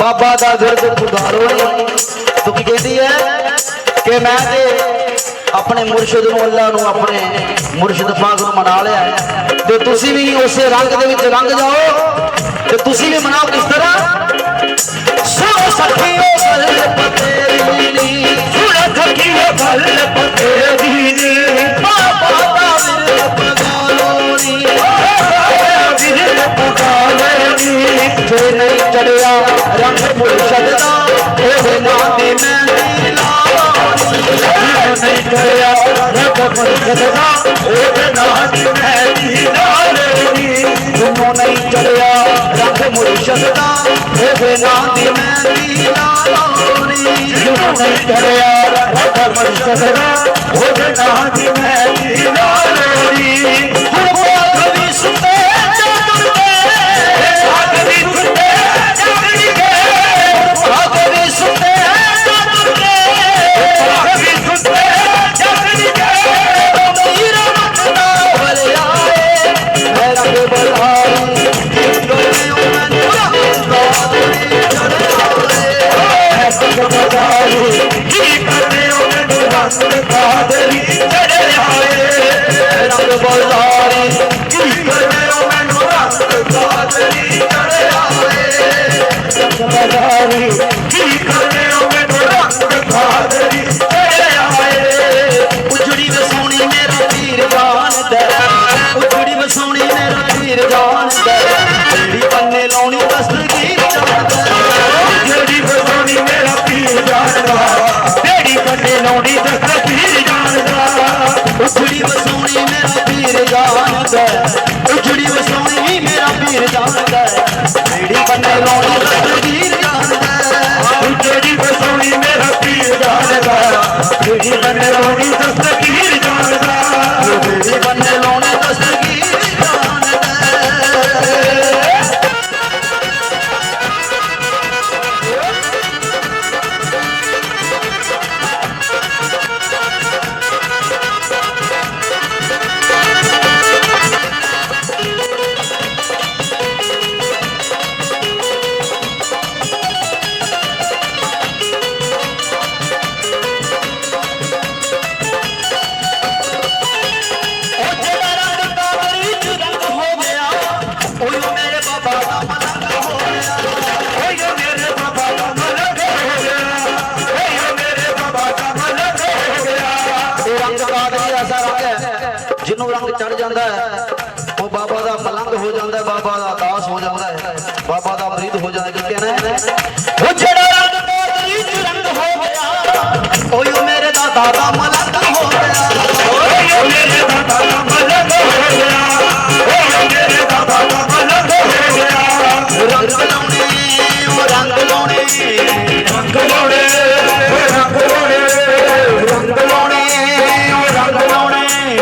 ਬਾਬਾ ਦਾ ਵਿਰਦ ਪੁਗਾਰੋ ਨਹੀਂ। ਤੂੰ ਕਹਿੰਦੀ ਹੈ ਕਿ ਮੈਂ ਤੇ ਆਪਣੇ ਮੁਰਸ਼ਿਦ ਨੂੰ ਅੱਲਾ ਨੂੰ ਆਪਣੇ ਮੁਰਸ਼ਿਦ ਪਾਕ ਨੂੰ ਮਨਾ ਲਿਆ ਤੇ ਤੁਸੀਂ ਵੀ ਉਸੇ ਰੰਗ ਦੇ ਵਿੱਚ ਰੰਗ ਜਾਓ ਤੇ ਤੁਸੀਂ ਵੀ ਮਨਾਓ ਕਿਸ ਤਰ੍ਹਾਂ? ਸੋ ਸਖੀਓ ਰੰਗ ਮੁਰਸ਼ਿਦ ਦਾ ਨਾਂ ਦੀ ਮਹਿੰਦੀ ਲਾਵਾਂ ਨਹੀਂ ਕਰਿਆ ਰੱਬ ਮੁਰਸ਼ਦ ਦਾ, ਉਹਦੇ ਨਾਂ ਦੀ ਮਹਿੰਦੀ ਲਾਣੀ ਤੂੰ ਨਹੀਂ ਚੜਿਆ। ਰੱਬ ਮੁਰਸ਼ਦ ਦਾ ਉਹਦੇ ਨਾਂ ਦੀ ਮਹਿੰਦੀ ਲਾਣੀ ਤੂੰ ਨਹੀਂ ਚੜਿਆ ਰੱਬ ਮੁਰਸ਼ਦ ਦਾ, ਉਹਦੇ ਨਾਂ ਦੀ ਮਹਿੰਦੀ ਲਾਣੀ ਰੰਗ ਜਾਣਦਾ ਉਜੜੀ ਵਸਾਉਣੀ ਮੇਰਾ ਵੀਰ ਜਾਣਦਾ ਜਿਹੜੀ ਬੰਨੇ ਲਾਉਣੀ ਦਸਤਗੀਰ ਜਾਣਦਾ ਜਿਹੜੀ ਵਸਾਉਣੀ ਮੇਰਾ ਵੀਰ ਜਾਣਦਾ ਜਿਹੜੀ ਬੰਨੇ ਲਾਉਣੀ ਦਸਤਗੀਰ ਜਿਹਨੂੰ ਰੰਗ ਚੜ ਜਾਂਦਾ ਹੈ, ਉਹ ਬਾਬਾ ਦਾ ਮਲੰਗ ਹੋ ਜਾਂਦਾ ਹੈ, ਬਾਬਾ ਦਾ ਦਾਸ ਹੋ ਜਾਂਦਾ ਹੈ, ਬਾਬਾ ਦਾ ਮਰੀਦ ਹੋ ਜਾਂਦਾ ਕੀ ਕਹਿਣਾ ਹੈ? ਉਹ ਜਿਹੜਾ ਰੰਗ ਕਾਬਰੀ ਚ ਰੰਗ ਹੋ ਗਿਆ, ਓਏ ਮੇਰੇ ਦਾ ਮਲੰਗ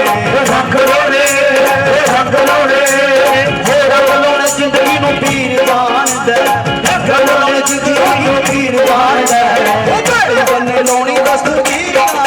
ਲਾਉਣੇ ਉਹ ਰੰਗ ਲਾਉਣੇ ਉਹ ਰੰਗ ਲਾਉਣੇ ਜ਼ਿੰਦਗੀ ਨੂੰ ਪੀਰ ਜਾਣਦਾ ਰੰਗ ਲਾਉਣੇ ਜ਼ਿੰਦਗੀ ਨੂੰ ਪੀਰ ਘੜੀ ਬੰਨੇ ਲਾਉਣੀ ਦਸਤਗੀਰ ਜਾਣਦਾ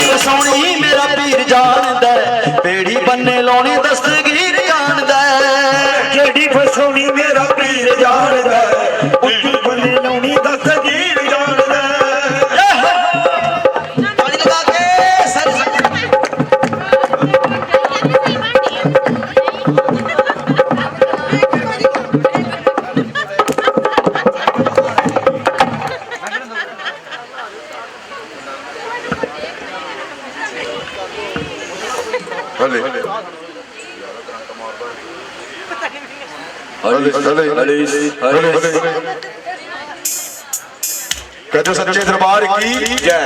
ਨਸੀਬ ਸੋਹਣੀ ਮੇਰਾ ਪੀਰ ਜਾਣਦਾ ਪੇੜੀ ਬੰਨੇ ਲਾਉਣੀ ਦਸਤਗੀਰ ਜਾਣਦਾ ਜਿਹੜੀ ਫਸੋਣੀ ਮੇਰਾ ਪੀਰ ਜਾਣਦਾ ਉੱਚੀ ਕਹਤੇ ਸੱਚੇ ਦਰਬਾਰ ਕੀ ਜੈ?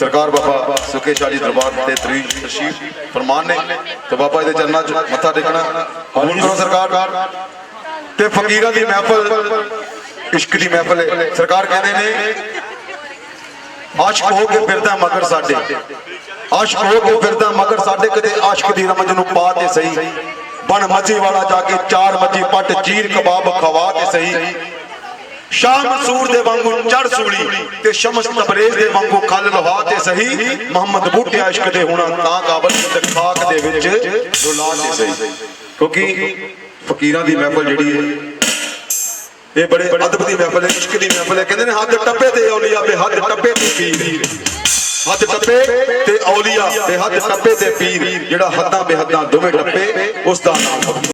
ਸਰਕਾਰ ਬਾਬਾ ਸੁਖੇ ਸ਼ਾਹੀ ਦਰਬਾਰ ਤੇ ਤਰੀ ਤਸ਼ਰੀਫ ਫਰਮਾਨ ਨੇ ਤੇ ਬਾਬਾ ਇਹਦੇ ਚਰਨਾਂ 'ਚ ਮੱਥਾ ਟੇਕਣਾ। ਕਬੂਲ ਕਰੋ ਸਰਕਾਰ। ਤੇ ਫਕੀਰਾਂ ਦੀ ਮਹਿਫਲ ਇਸ਼ਕ ਦੀ ਮਹਿਫਲ ਸਰਕਾਰ ਕਹਿੰਦੇ ਨੇ ਆਸ਼ਕ ਹੋ ਕੇ ਫਿਰਦਾ ਮਗਰ ਸਾਡੇ। ਆਸ਼ਕ ਹੋ ਕੇ ਫਿਰਦਾ ਮਗਰ ਸਾਡੇ ਕਦੇ ਆਸ਼ਕ ਦੀ ਰਮਜ ਨੂੰ ਪਾ ਤੇ ਸਹੀ। ਬਣ ਮੱਜੀ ਵਾਲਾ ਜਾ ਕੇ ਚਾਰ ਮੱਜੀ ਪੱਟ ਚੀਰ ਕਬਾਬ ਖਵਾ ਤੇ ਸਹੀ। ਸ਼ਾਹ ਮਸੂਰ ਦੇ ਵਾਂਗੂ ਚੜ ਸੂਲੀ ਤੇ ਸ਼ਮਸ ਤਬਰੇਜ਼ ਦੇ ਵਾਂਗੂ ਖਲ ਲਵਾ ਤੇ ਸਹੀ। ਮੁਹੰਮਦ ਬੂਟੇ ਆਸ਼ਕ ਦੇ ਹੋਣਾ ਤਾਂ ਕਾਬਲ ਤੇ ਖਾਕ ਦੇ ਵਿੱਚ ਰੁਲਾ ਤੇ ਸਹੀ। ਕਿਉਂਕਿ ਫਕੀਰਾਂ ਦੀ ਮਹਿਫਲ ਜਿਹੜੀ ਹੈ, ਇਹ ਬੜੇ ਅਦਬ ਦੀ ਮਹਿਫਲ ਹੈ, ਇਸ਼ਕ ਦੀ ਮਹਿਫਲ ਹੈ। ਕਹਿੰਦੇ ਨੇ, ਹੱਥ ਟੱਪੇ ਤੇ ਔਲੀਆ ਤੇ ਹੱਥ ਟੱਪੇ ਤੇ ਪੀਰ। ਹੱਥ ਟੱਪੇ ਤੇ ਔਲੀਆ ਤੇ ਹੱਥ ਟੱਪੇ ਤੇ ਪੀਰ, ਜਿਹੜਾ ਹੱਦਾਂ ਬੇਹੱਦਾਂ ਦੋਵੇਂ ਟੱਪੇ, ਉਸ ਦਾ ਨਾਮ